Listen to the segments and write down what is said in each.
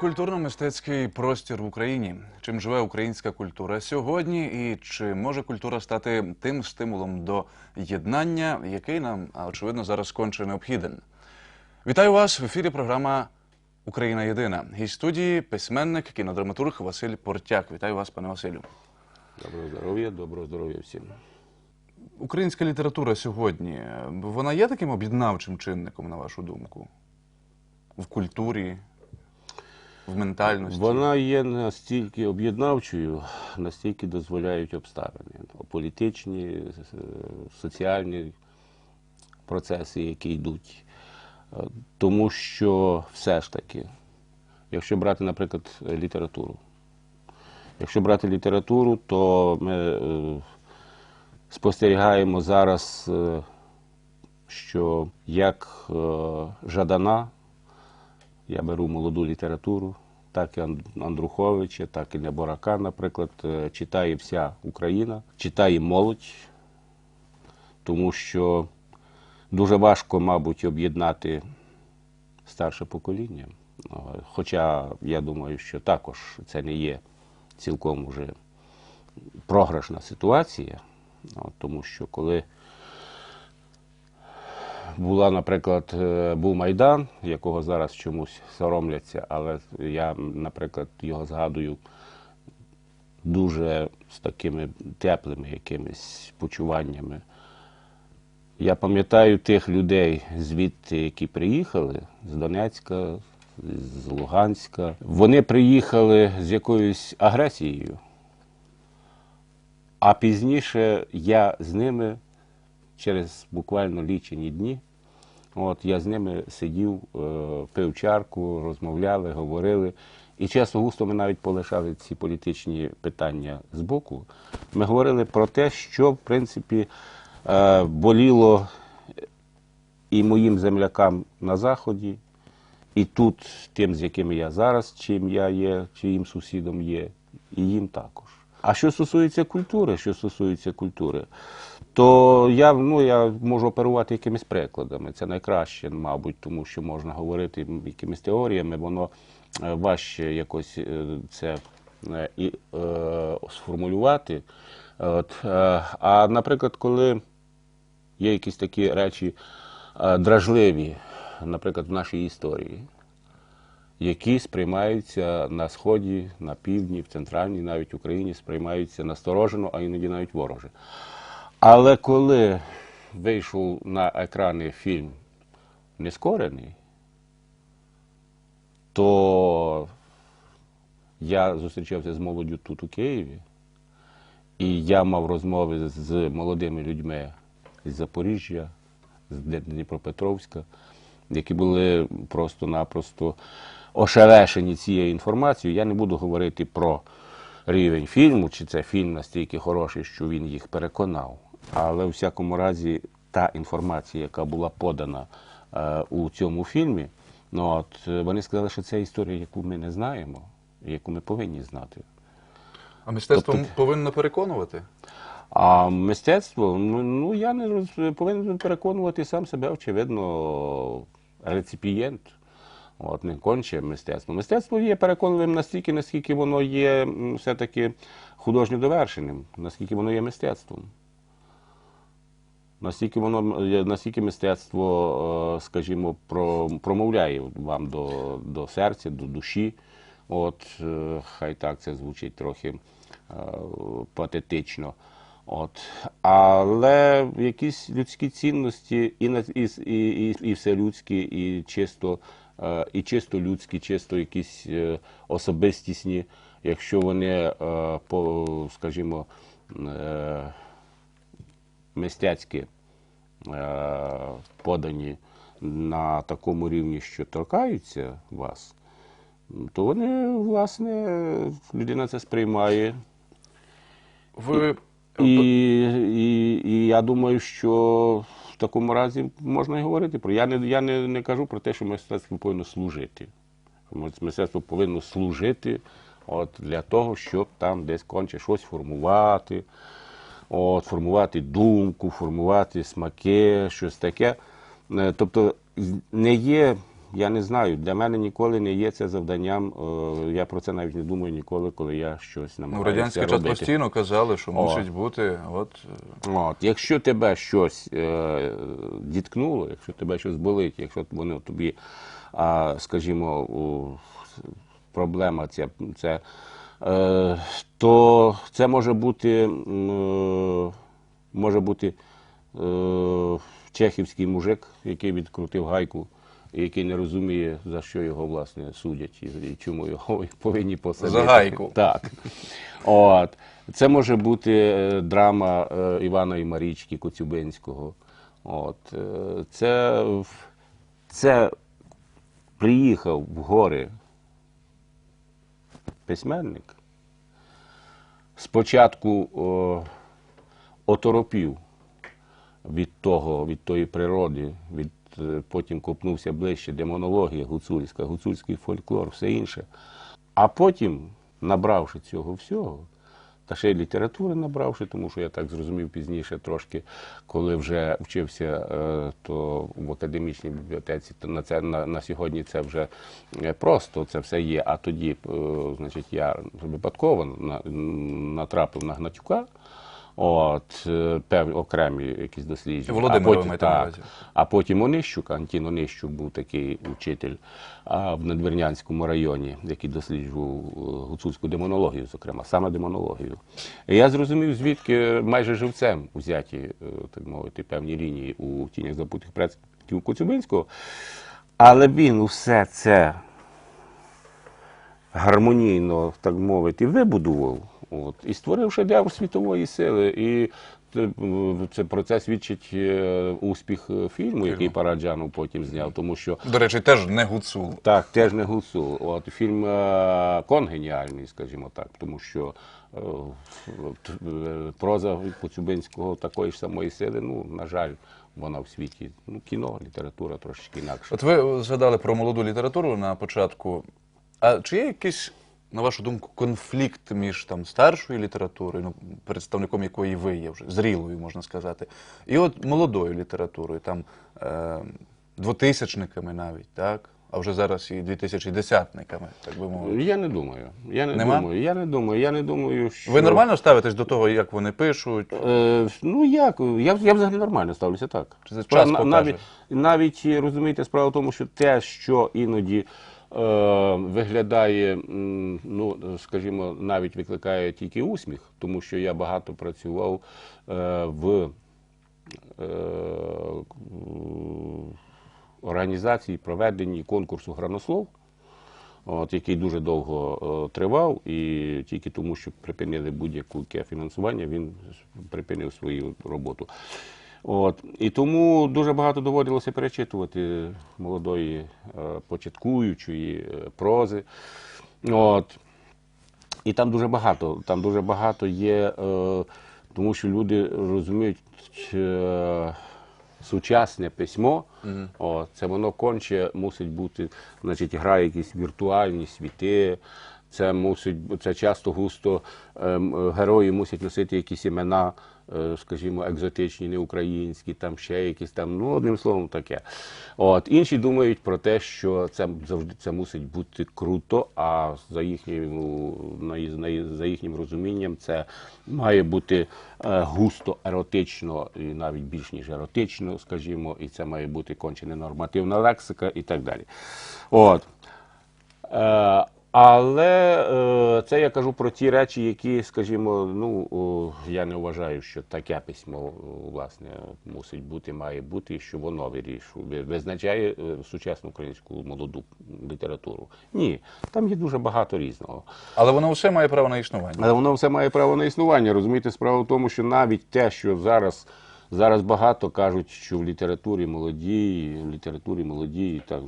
культурно-мистецький простір в Україні. Чим живе українська культура сьогодні, і чи може культура стати тим стимулом до єднання, який нам очевидно зараз конче необхіден? Вітаю вас в ефірі. Програма Україна Єдина. Гість студії письменник, кінодраматург Василь Портяк. Вітаю вас, пане Василю. Доброго здоров'я, доброго здоров'я всім. Українська література сьогодні вона є таким об'єднавчим чинником, на вашу думку? В культурі, в ментальності? Вона є настільки об'єднавчою, настільки дозволяють обставини. Політичні, е, соціальні процеси, які йдуть. Е, Тому що все ж таки, якщо брати, наприклад, літературу. Якщо брати літературу, то ми е, спостерігаємо зараз, що як Жадана, я беру молоду літературу, так і Андруховича, так і Неборака, наприклад, е, читає вся Україна, читає молодь, тому що дуже важко, мабуть, об'єднати старше покоління. Хоча я думаю, що також це не є цілком вже програшна ситуація, тому що коли була, наприклад, е, був Майдан, якого зараз чомусь соромляться, але я, наприклад, його згадую дуже з такими теплими якимись почуваннями. Я пам'ятаю тих людей звідти, які приїхали з Донецька, з Луганська. Вони приїхали з якоюсь агресією. А пізніше я з ними через буквально лічені дні. От я з ними сидів, е, пив чарку, розмовляли, говорили. І часто густо ми навіть полишали ці політичні питання збоку. Ми говорили про те, що в принципі е, боліло і моїм землякам на заході, і тут, тим, з якими я зараз, чим я є, чиїм сусідом є, і їм також. А що стосується культури, що стосується культури, то я, ну, я можу оперувати якимись прикладами. Це найкраще, мабуть, тому що можна говорити якимись теоріями, воно е, важче якось е, це е, і, е, сформулювати. От, а, наприклад, коли є якісь такі речі дражливі, наприклад, в нашій історії, які сприймаються на сході, на півдні, в центральній, навіть Україні, сприймаються насторожено, а іноді навіть вороже. Але коли вийшов на екрани фільм Нескорений, то я зустрічався з молоддю тут у Києві, і я мав розмови з молодими людьми з Запоріжжя, з Дніпропетровська, які були просто-напросто ошелешені цією інформацією. Я не буду говорити про рівень фільму, чи це фільм настільки хороший, що він їх переконав. Але у всякому разі, та інформація, яка була подана е, у цьому фільмі, ну от е, вони сказали, що це історія, яку ми не знаємо, яку ми повинні знати. А мистецтво Тобто- повинно переконувати? А мистецтво, ну, ну я не роз- повинен переконувати сам себе, очевидно, реципієнт. От, не конче мистецтво. Мистецтво є переконливим настільки, наскільки воно є все-таки художньо довершеним, наскільки воно є мистецтвом. Настільки воно настільки мистецтво, е, скажімо, промовляє вам до, до серця, до душі. От, е, хай так це звучить трохи е, патетично. От. Але якісь людські цінності і, і, і, і, і вселюдські, і чисто, і чисто людські, чисто якісь особистісні, якщо вони, скажімо, мистецькі е, подані на такому рівні, що торкаються вас, то вони, власне, людина це сприймає. Ви І, і, і я думаю, що в такому разі можна і говорити про. Я не, я не, не кажу про те, що мистецтво повинно служити. Мистецтво повинно служити от, для того, щоб там десь конче щось формувати, от, формувати думку, формувати смаки, щось таке. Е, Тобто не є я не знаю. Для мене ніколи не є це завданням. е, Я про це навіть не думаю ніколи, коли я щось Ну, намагаюся радянський час робити. постійно казали, що мусить бути. От е, От, якщо тебе щось е, діткнуло, якщо тебе щось болить, якщо воно тобі, а, скажімо, у, проблема ця, це, то це може бути, е, може бути е, чехівський мужик, який відкрутив гайку. Який не розуміє, за що його власне судять і, чому його повинні посадити. За гайку. Так. От. Це може бути е, драма е, Івана і Марічки Коцюбинського. От. е, Це, це приїхав в гори письменник. Спочатку о, оторопів від того, від тої природи, від, е, потім копнувся ближче демонологія гуцульська, гуцульський фольклор, все інше. А потім, набравши цього всього, та ще й літератури набравши, тому що я так зрозумів пізніше трошки, коли вже вчився, е, то в академічній бібліотеці, то на це на, на сьогодні це вже е, просто це все є. А тоді, е, значить, я випадково натрапив на Гнатюка. От, е, певні окремі якісь дослідження. Володимира а потім, так, а потім Онищук, Антін Онищук був такий учитель а, в Надвірнянському районі, який досліджував е, гуцульську демонологію, зокрема, саме демонологію. І я зрозумів, звідки майже живцем узяті, е, так мовити, певні лінії у тінях забутих предків Коцюбинського. Але він усе це гармонійно, так мовити, вибудував. От, і створив шедевр світової сили. І це, це про це свідчить е, успіх е, фільму, який Параджанов потім зняв, тому що до речі, теж не гуцул. так, теж не гусул. От фільм е, Кон геніальний, скажімо так, тому що е, е, проза Коцюбинського такої ж самої сили, ну, на жаль, вона в світі. Ну, кіно, література трошечки інакше. От ви згадали про молоду літературу на початку. А чи є якийсь, на вашу думку, конфлікт між там старшою літературою, ну, представником якої ви є вже зрілою, можна сказати, і от молодою літературою, там е, двотисячниками навіть, так? А вже зараз і 2010-никами, так би мовити. Я не думаю. Я не Нема? думаю. Я не думаю. Я не думаю, що Ви нормально ставитесь до того, як вони пишуть? Е, ну як? Я, я взагалі нормально ставлюся так. Чи це час на- покаже? навіть, навіть розумієте, справа в тому, що те, що іноді виглядає, ну скажімо, навіть викликає тільки усміх, тому що я багато працював е, в е, організації проведенні конкурсу Гранослов. От, який дуже довго е, тривав, і тільки тому, що припинили будь-яке фінансування, він припинив свою роботу. От, і тому дуже багато доводилося перечитувати молодої е, початкуючої е, прози. От. І там дуже багато, там дуже багато є, е, тому що люди розуміють, сучасне письмо, о, це воно конче мусить бути, значить, грає якісь віртуальні світи. Це мусить, це часто густо ем, герої мусять носити якісь імена, скажімо, екзотичні, не українські, там ще якісь там, ну одним словом, таке. От інші думають про те, що це завжди це мусить бути круто, а за їхнім за їхнім розумінням це має бути е, густо еротично, і навіть більш ніж еротично, скажімо, і це має бути конче ненормативна лексика і так далі. От. Але е, це я кажу про ті речі, які, скажімо, ну я не вважаю, що таке письмо власне мусить бути, має бути, що воно вирішує, визначає е, сучасну українську молоду літературу. Ні, там є дуже багато різного. Але воно все має право на існування. Але воно все має право на існування. Розумієте, справа в тому, що навіть те, що зараз, зараз багато кажуть, що в літературі молоді, в літературі молоді, так,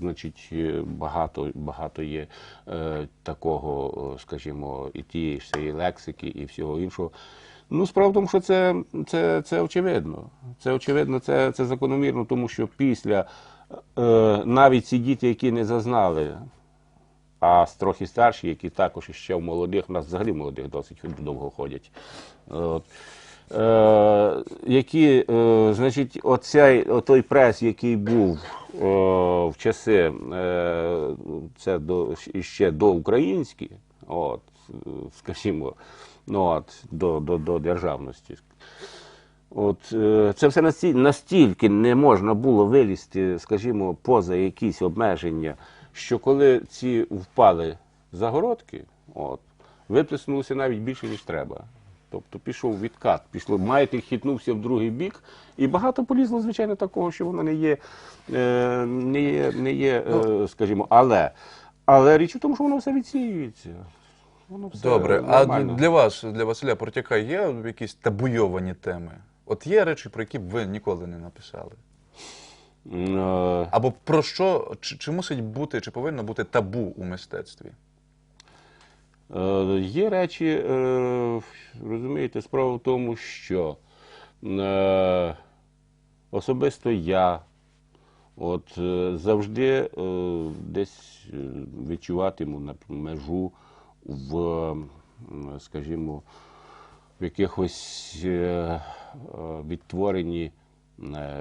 значить, е, багато, багато є е, такого, е, скажімо, і тієї ж лексики, і всього іншого. Ну, справа в тому, що це, це, це очевидно. Це очевидно, це, це закономірно, тому що після е, навіть ці діти, які не зазнали а трохи старші, які також ще в молодих, у нас взагалі молодих досить довго ходять. От. Е, які, е, значить, оцей, отой прес, який був е, в часи, це до, ще доукраїнські, от, скажімо, ну, от, до, до, до державності. От, це все настільки, настільки не можна було вилізти, скажімо, поза якісь обмеження, що коли ці впали загородки, от, виплеснулося навіть більше, ніж треба. Тобто пішов відкат, пішло, маятник хитнувся в другий бік, і багато полізло, звичайно, такого, що воно не є, е, не є, не є е, скажімо, але, але річ у тому, що воно все відсіюється. Воно все Добре, а для вас, для Василя Портяка, є якісь табуйовані теми? От є речі, про які б ви ніколи не написали? Е, Або про що, чи, чи мусить бути, чи повинно бути табу у мистецтві? Е, Є речі, е, розумієте, справа в тому, що е, особисто я от, завжди десь відчуватиму на межу в, скажімо, в якихось відтворенні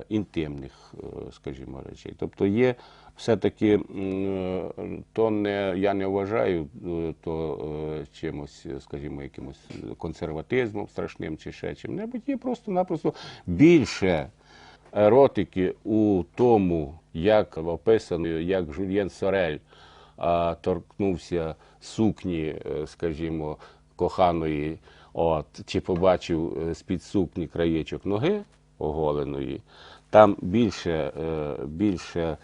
інтимних, е, скажімо, речей. Тобто є все-таки, то не, я не вважаю е, то е, чимось, е, скажімо, якимось консерватизмом страшним чи ще чим-небудь. Є просто-напросто більше еротики у тому, як описано, як Жульєн Сорель торкнувся сукні, е, скажімо, коханої, от, чи побачив е, з-під сукні краєчок ноги оголеної, там більше, е, більше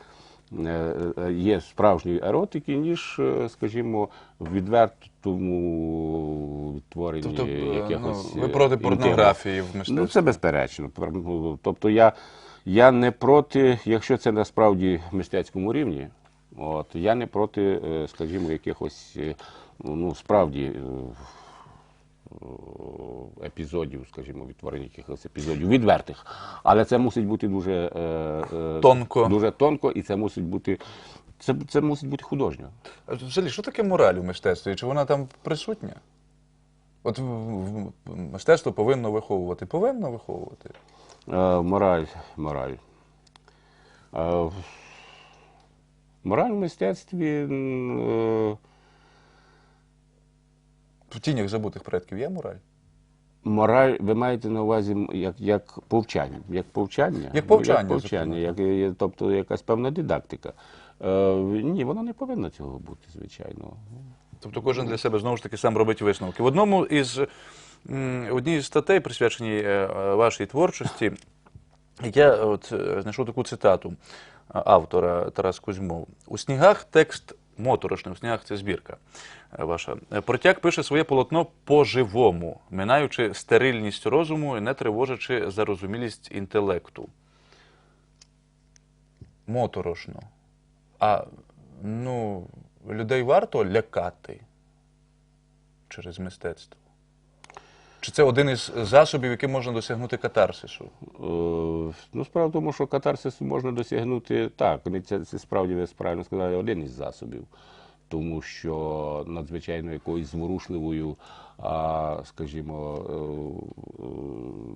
е, є справжньої еротики, ніж, е, скажімо, в відвертому відтворенні Тобто, якихось. ну, ви проти порнографії в мистецтві? Ну, це безперечно. Ну, Тобто я, я не проти, якщо це насправді в мистецькому рівні, от, я не проти, скажімо, якихось ну, справді епізодів, скажімо, відтворення якихось епізодів відвертих. Але це мусить бути дуже е, е, Тонко. Дуже тонко, і це мусить бути. Це, це мусить бути художньо. А Взагалі, що таке мораль у мистецтві? Чи вона там присутня? От мистецтво повинно виховувати. Повинно виховувати. Е, мораль, мораль. Е, мораль в мистецтві. е, В тінях забутих предків є мораль? Мораль, ви маєте на увазі як, як повчання. Як повчання, Як повчання, як повчання як, е, тобто якась певна дидактика. Е, ні, воно не повинно цього бути, звичайно. Тобто кожен для себе знову ж таки сам робить висновки. В одному із одній із статей, присвяченій е, е, вашій творчості, я от е, знайшов таку цитату е, автора Тарас Кузьмов. У снігах текст моторошний, в снігах це збірка е, ваша. Е, Протяг пише своє полотно по-живому, минаючи стерильність розуму і не тривожачи зарозумілість інтелекту. Моторошно. А ну, людей варто лякати через мистецтво? Чи це один із засобів, яким можна досягнути катарсису? Е, ну, справа в тому, що катарсису можна досягнути так. Це, це справді ви правильно сказали, один із засобів. Тому що надзвичайно якоюсь зворушливою, скажімо, е, е,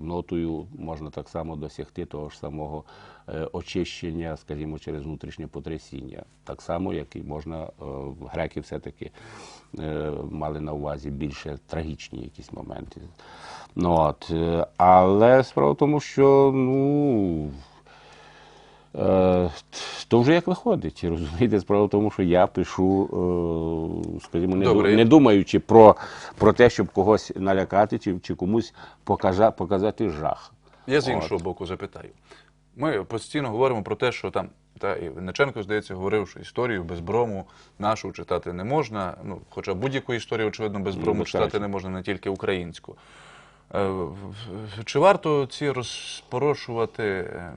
нотою можна так само досягти того ж самого е, очищення, скажімо, через внутрішнє потрясіння. Так само, як і можна, греки все-таки е, мали на увазі більше трагічні якісь моменти. Ну, от, але справа в тому, що ну. То вже як виходить, розумієте, справа в тому, що я пишу, е, скажімо, не, Добре. не думаючи про, про те, щоб когось налякати чи, чи комусь покажа, показати жах. Я з От. іншого боку запитаю. Ми постійно говоримо про те, що там, та і Винниченко, здається, говорив, що історію без брому нашу читати не можна. Ну, хоча будь-яку історію, очевидно, без брому читати не можна, не тільки українську. Е, Чи варто ці розпорошувати, е,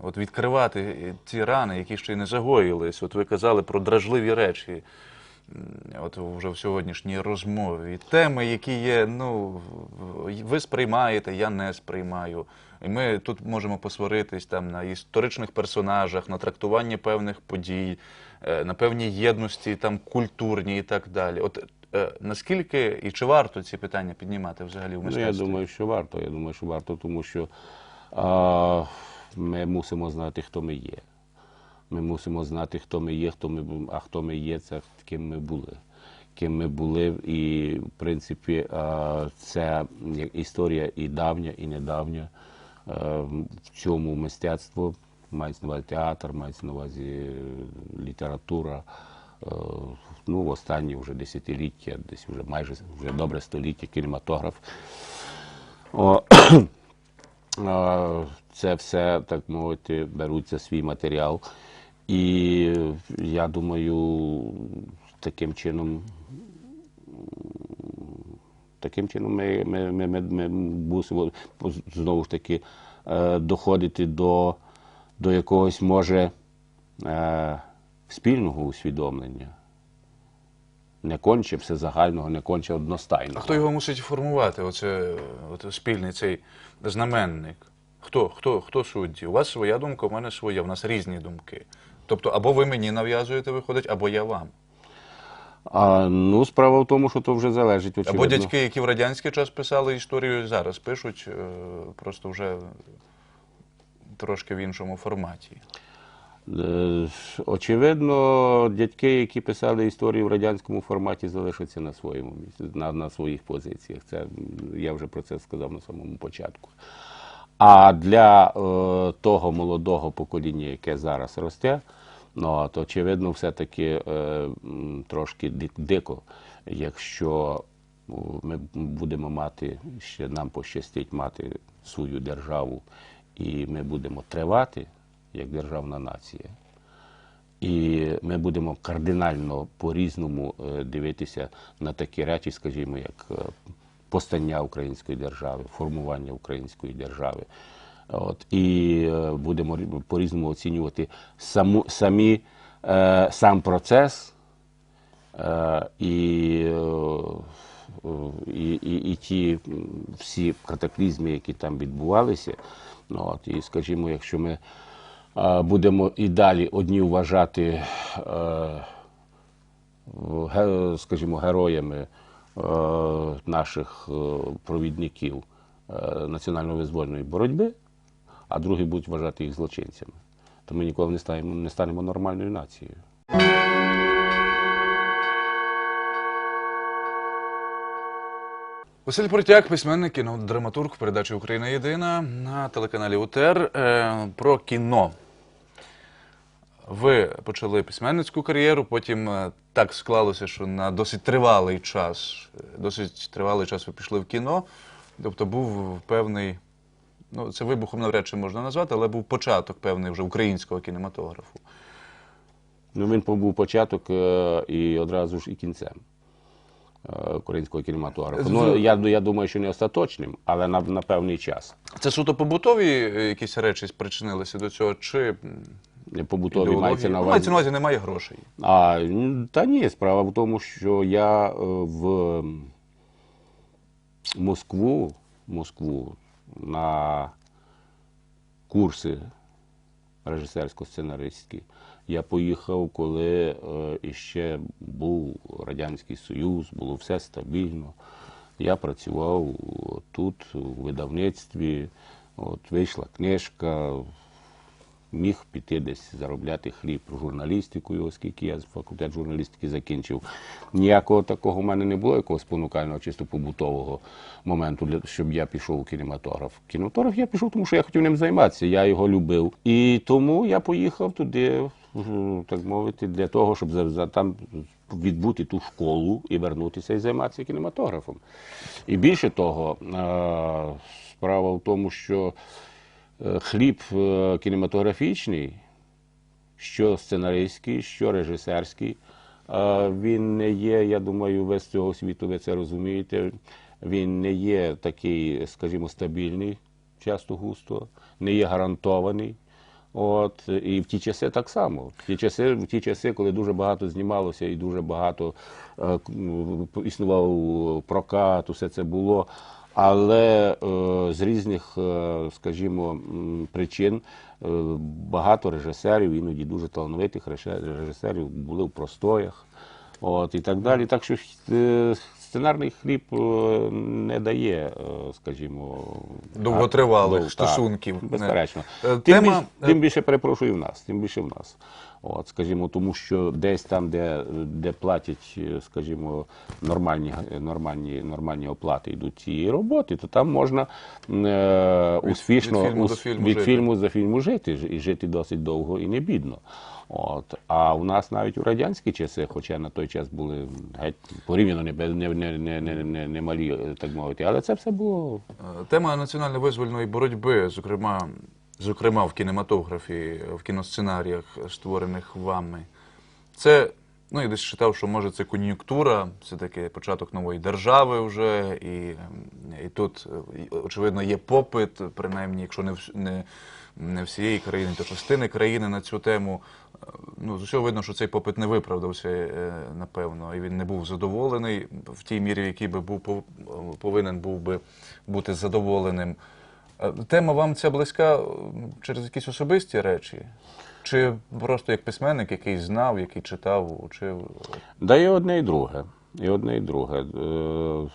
от відкривати ці рани, які ще й не загоїлись? От ви казали про дражливі речі. От вже в сьогоднішній розмові теми, які є, ну ви сприймаєте, я не сприймаю. І ми тут можемо посваритись там на історичних персонажах, на трактуванні певних подій, е, на певній єдності, там культурній і так далі. От е, наскільки і чи варто ці питання піднімати взагалі в Ну, я думаю, що варто. Я думаю, що варто, тому що а, ми мусимо знати, хто ми є. Ми мусимо знати, хто ми є, хто ми, а хто ми є, це ким ми були. Ким ми були, і в принципі а, це історія і давня, і недавня. Е, В цьому мистецтво мається на увазі театр, мається на увазі е, література. Ну, в останні вже десятиліття, десь вже майже вже добре століття, кінематограф. О, це все, так мовити, беруться свій матеріал. І я думаю, таким чином, таким чином ми, ми, ми, ми, ми мусимо знову ж таки е, доходити до, до якогось, може, е, спільного усвідомлення. Не конче всезагального, не конче одностайного. А хто його мусить формувати? Оце от, спільний цей знаменник. Хто, хто, хто судді? У вас своя думка, у мене своя, у нас різні думки. Тобто, або ви мені нав'язуєте, виходить, або я вам. А, ну, справа в тому, що то вже залежить очевидно. Або дядьки, які в радянський час писали історію, зараз пишуть, е, просто вже трошки в іншому форматі. Е, Очевидно, дядьки, які писали історію в радянському форматі, залишаться на своєму місці, на, на своїх позиціях. Це я вже про це сказав на самому початку. А для е, того молодого покоління, яке зараз росте, ну, от, очевидно, все-таки е, трошки дико, якщо ми будемо мати, ще нам пощастить мати свою державу, і ми будемо тривати як державна нація. І ми будемо кардинально по-різному е, дивитися на такі речі, скажімо, як е, постання української держави, формування української держави. От, і е, будемо по-різному оцінювати саму, самі, е, сам процес е, і, і, і, і ті всі катаклізми, які там відбувалися. От, і, скажімо, якщо ми будемо і далі одні вважати, е, скажімо, героями е, наших е, провідників національно-визвольної боротьби, а другі будуть вважати їх злочинцями, то ми ніколи не станемо, не станемо нормальною нацією. Василь Протяк, письменник, кінодраматург передачі Україна Єдина на телеканалі УТР про кіно. Ви почали письменницьку кар'єру, потім е, так склалося, що на досить тривалий час, е, досить тривалий час ви пішли в кіно. Тобто був певний, ну це вибухом навряд чи можна назвати, але був початок певний вже українського кінематографу. Ну, він був початок е, і одразу ж і кінцем українського кінематографу. Ну, я, я думаю, що не остаточним, але на, на певний час. Це суто побутові якісь речі спричинилися до цього, чи Побутові ідеології? мається на Ну, увазі. мається на увазі немає грошей. А, та ні, справа в тому, що я е, в Москву, Москву на курси режисерсько-сценаристські я поїхав, коли е, іще був Радянський Союз, було все стабільно. Я працював тут, у видавництві, от вийшла книжка, міг піти десь заробляти хліб журналістикою, оскільки я факультет журналістики закінчив. Ніякого такого в мене не було, якогось спонукального, чисто побутового моменту, для, щоб я пішов у кінематограф. Кінематограф я пішов, тому що я хотів ним займатися, я його любив. І тому я поїхав туди, так мовити, для того, щоб за, за там відбути ту школу і вернутися і займатися кінематографом. І більше того, е, справа в тому, що хліб е, кінематографічний, що сценаристський, що режисерський, е, він не є, я думаю, весь цього світу, ви це розумієте, він не є такий, скажімо, стабільний, часто густо, не є гарантований. От, і в ті часи так само. В ті часи, в ті часи, коли дуже багато знімалося і дуже багато е, існував прокат, усе це було. Але е, з різних, е, скажімо, причин е, багато режисерів, іноді дуже талановитих режисерів були в простоях. От, і так далі. Так що сценарний хліб не дає, скажімо, Довготривалих а, стосунків. Безперечно. Тим, тема- більше, тим більше перепрошую в нас, тим більше в нас. От, скажімо, тому що десь там, де, де платять, е, скажімо, нормальні, нормальні, нормальні оплати йдуть цієї роботи, то там можна е, успішно від фільму ус- фільму від фільму за фільму жити і жити досить довго і не бідно. От. А у нас навіть у радянські часи, хоча на той час були геть порівняно не, не, не, не, не, не, не малі, е, так мовити, але це все було Е, Тема національно-визвольної боротьби, зокрема, зокрема в кінематографі, в кіносценаріях, створених вами. Це, ну я десь читав, що може це кон'юнктура, все-таки початок нової держави вже, і, і тут, очевидно, є попит, принаймні, якщо не, не, не всієї країни, то частини країни на цю тему. Ну, з усього видно, що цей попит не виправдався, е, напевно, і він не був задоволений в тій мірі, в якій би був пов- повинен був би бути задоволеним. Тема вам ця близька через якісь особисті речі? Чи просто як письменник, який знав, який читав, учив? Да і одне, і друге. І одне, і друге. Е,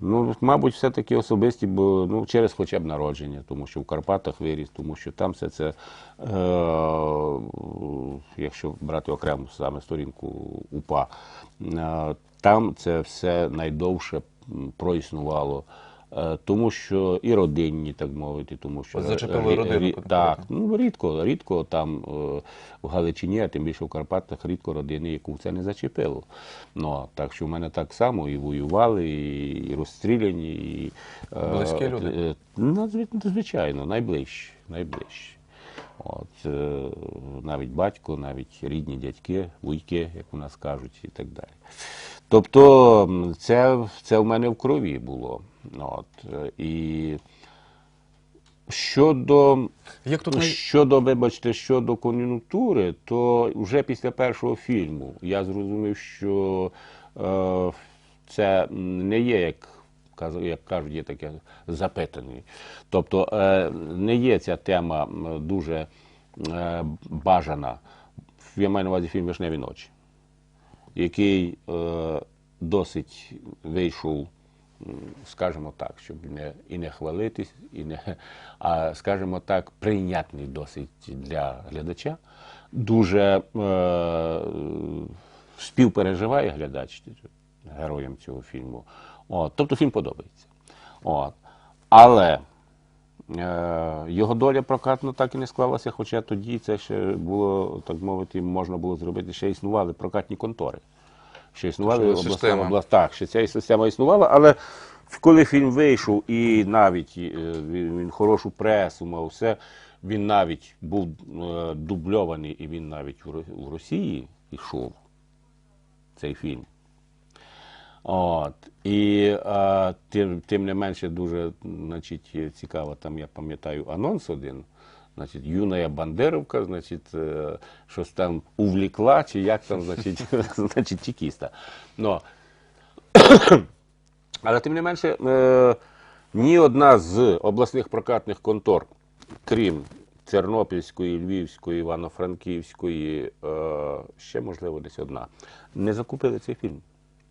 Ну, мабуть, все-таки особисті, бо ну, через хоча б народження, тому що в Карпатах виріс, тому що там все це, е, якщо брати окрему саме сторінку УПА, е, там це все найдовше проіснувало. Е, Тому що і родинні, так мовити, тому що зачепили родину Так, ну рідко, рідко там е, в Галичині, а тим більше в Карпатах, рідко родини, яку це не зачепило. Ну, так що в мене так само і воювали, і, розстріляні, і е, Близькі люди? ну, зв- звичайно, найближчі, найближчі. От, навіть батько, навіть рідні дядьки, вуйки, як у нас кажуть, і так далі. Тобто це, це в мене в крові було. От, е, і щодо Як тут. Щодо, вибачте, щодо кон'юнктури, то вже після першого фільму я зрозумів, що е, це не є, як, як кажуть, є таке запитаний. Тобто е, не є ця тема дуже е, бажана. Я маю на увазі фільм Вишневі ночі, який е, досить вийшов скажімо так, щоб не і не хвалитись, і не, а скажімо так, прийнятний досить для глядача. Дуже е, співпереживає глядач героям цього фільму. От, тобто фільм подобається. От. Але його доля прокатно так і не склалася, хоча тоді це ще було, так мовити, можна було зробити, ще існували прокатні контори. Ще існували обласна, система. област, так, ще ця система існувала, але коли фільм вийшов і навіть е, він, він хорошу пресу мав, все, він навіть був е, дубльований, і він навіть у Росії йшов цей фільм. От. І е, тим, тим не менше дуже значить, цікаво, там я пам'ятаю анонс один. Значить, юная Бандеровка, значить, е, щось там увлікла, чи як там, значить, значить чекіста. Ну, але тим не менше, е, ні одна з обласних прокатних контор, крім Тернопільської, Львівської, Івано-Франківської, е, ще, можливо, десь одна, не закупили цей фільм.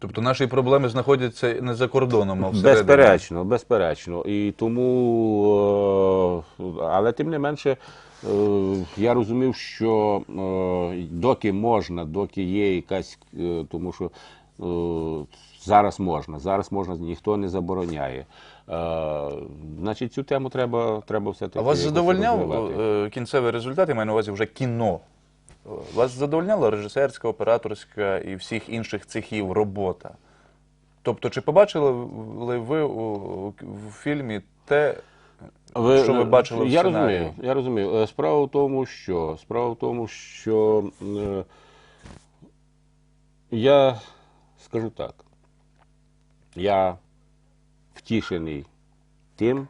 Тобто наші проблеми знаходяться не за кордоном, а всередині. Безперечно, безперечно. І тому, е, але тим не менше, е, я розумів, що е, доки можна, доки є якась, тому що зараз можна, зараз можна, ніхто не забороняє. Значить, цю тему треба, треба все-таки. А вас задовольняв розвивати. кінцевий результат, я маю на увазі вже кіно. Вас задовольняла режисерська, операторська і всіх інших цехів робота? Тобто, чи побачили ли ви у, в фільмі те, що ви бачили в я сценарії? Розумію, я розумію. Е, Справа в тому, що справа в тому, що е, я скажу так. Я втішений тим,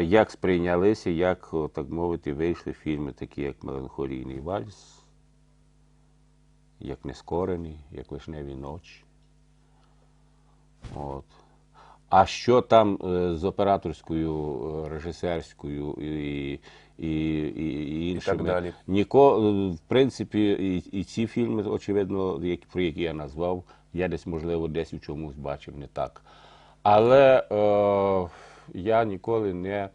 як сприйнялися, як, так мовити, вийшли фільми, такі як Меланхолійний вальс, як Нескорений, як Вишневі ночі. От. А що там е, з операторською, е, режисерською і, і, і, і іншими? далі. Ніко, е, в принципі, і, і ці фільми, очевидно, які, про які я назвав, я десь, можливо, десь у чомусь бачив не так. Але е, я ніколи не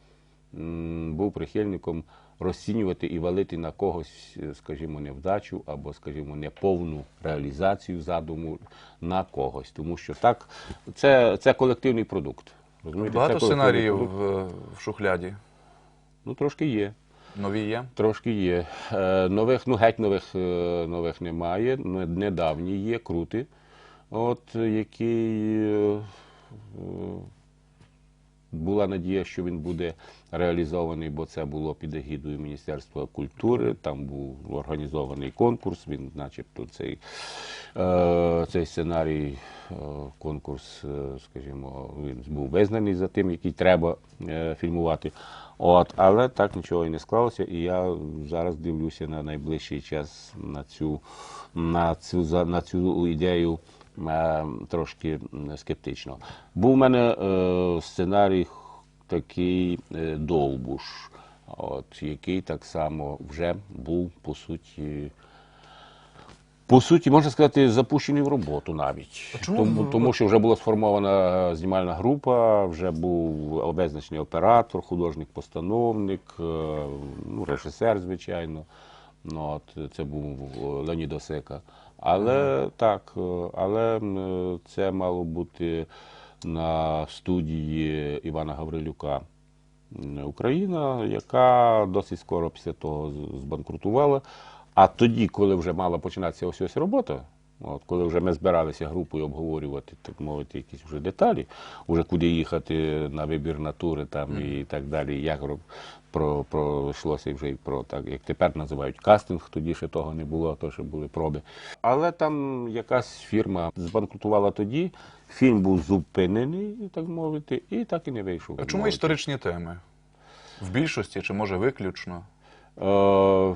був прихильником розцінювати і валити на когось, е, скажімо, невдачу або, скажімо, неповну реалізацію задуму на когось. Тому що так, це, це колективний продукт. Розумієте? Багато Це сценаріїв продукт. в, в шухляді. Ну, трошки є. Нові є. Трошки є. Е, Нових, ну геть нових, е, нових немає. Недавні є, крути, от, який е, е, була надія, що він буде реалізований, бо це було під егідою Міністерства культури. Там був організований конкурс. Він, начебто, цей, е, цей сценарій, е, конкурс, е, скажімо, він був визнаний за тим, який треба фільмувати. От, але так нічого і не склалося, і я зараз дивлюся на найближчий час на цю, на цю, на цю ідею трошки скептично. Був у мене е, сценарій такий е, Довбуш, от, який так само вже був по суті. По суті, можна сказати, запущений в роботу навіть. Чому Тому, тому що вже була сформована е, знімальна група, вже був визначений оператор, художник-постановник, е, ну, режисер, звичайно. Ну, от, це був е, Леонід Осика. Але так, е, але е, це мало бути на студії Івана Гаврилюка. Україна, яка досить скоро після того збанкрутувала. А тоді, коли вже мала починатися ось ось робота, от, коли вже ми збиралися групою обговорювати, так мовити, якісь вже деталі, вже куди їхати на вибір натури там і так далі, як роб- про, пройшлося вже і про так, як тепер називають кастинг, тоді ще того не було, то ще були проби. Але там якась фірма збанкрутувала тоді, фільм був зупинений, так мовити, і так і не вийшов. А чому історичні теми? В більшості чи може виключно? Е,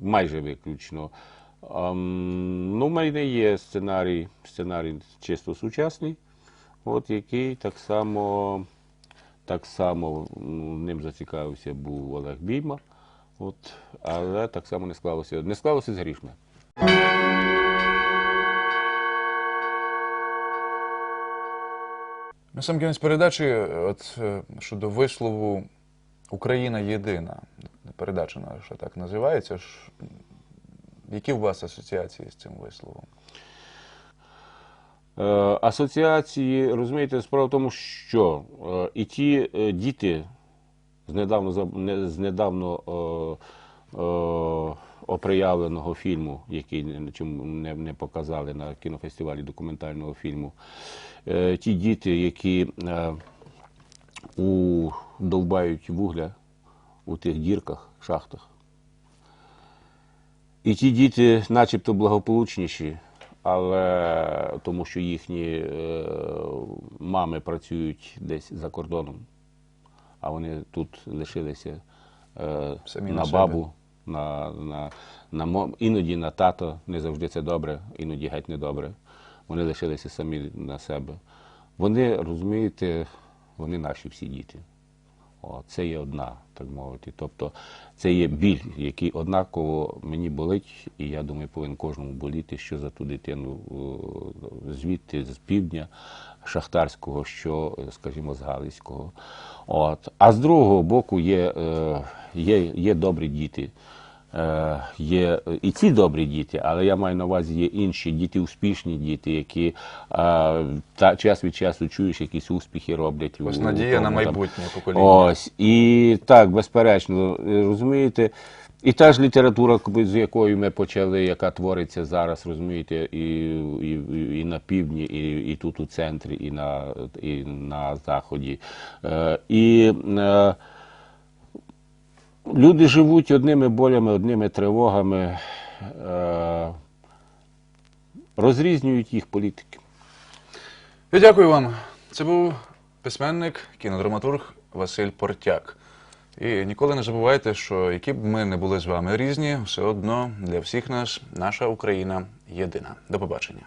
майже виключно. Ем, ну, в мене є сценарій, сценарій чисто сучасний, от який так само, так само ним зацікавився був Олег Бійма, от, але так само не склалося. Не склалося з грішми. На сам кінець передачі, от е, щодо вислову Україна єдина. Передача наша так називається. Які у вас асоціації з цим висловом? Е, асоціації, розумієте, справа в тому, що е, і ті е, діти з недавно, з недавно оприявленого фільму, який не- показали на кінофестивалі документального фільму, ті діти, які довбають вугля у тих дірках, шахтах, і ті діти, начебто, благополучніші, але тому що їхні е, мами працюють десь за кордоном, а вони тут лишилися е, Самі на на себе. бабу, на, на, на, іноді на тато, не завжди це добре, іноді геть не добре. Вони лишилися самі на себе. Вони, розумієте, вони наші всі діти. Це є одна, так мовити. Тобто це є біль, який однаково мені болить, і я думаю, повинен кожному боліти, що за ту дитину е, звідти, з півдня шахтарського, що, скажімо, з Галицького. От. А з другого боку є, е, є, є добрі діти. Е, Є і ці добрі діти, але я маю на увазі є інші діти, успішні діти, які е, та час від часу чуєш, якісь успіхи роблять. Ось надія на там. майбутнє покоління. Ось і так, безперечно, е, розумієте. І та ж література, з якою ми почали, яка твориться зараз, розумієте, і, і, і на півдні, і, і тут у центрі, і на, і на заході. Е, і е, люди живуть одними болями, одними тривогами, е, розрізнюють їх політики. Я дякую вам. Це був письменник, кінодраматург Василь Портяк. І ніколи не забувайте, що які б ми не були з вами різні, все одно для всіх нас наша Україна єдина. До побачення.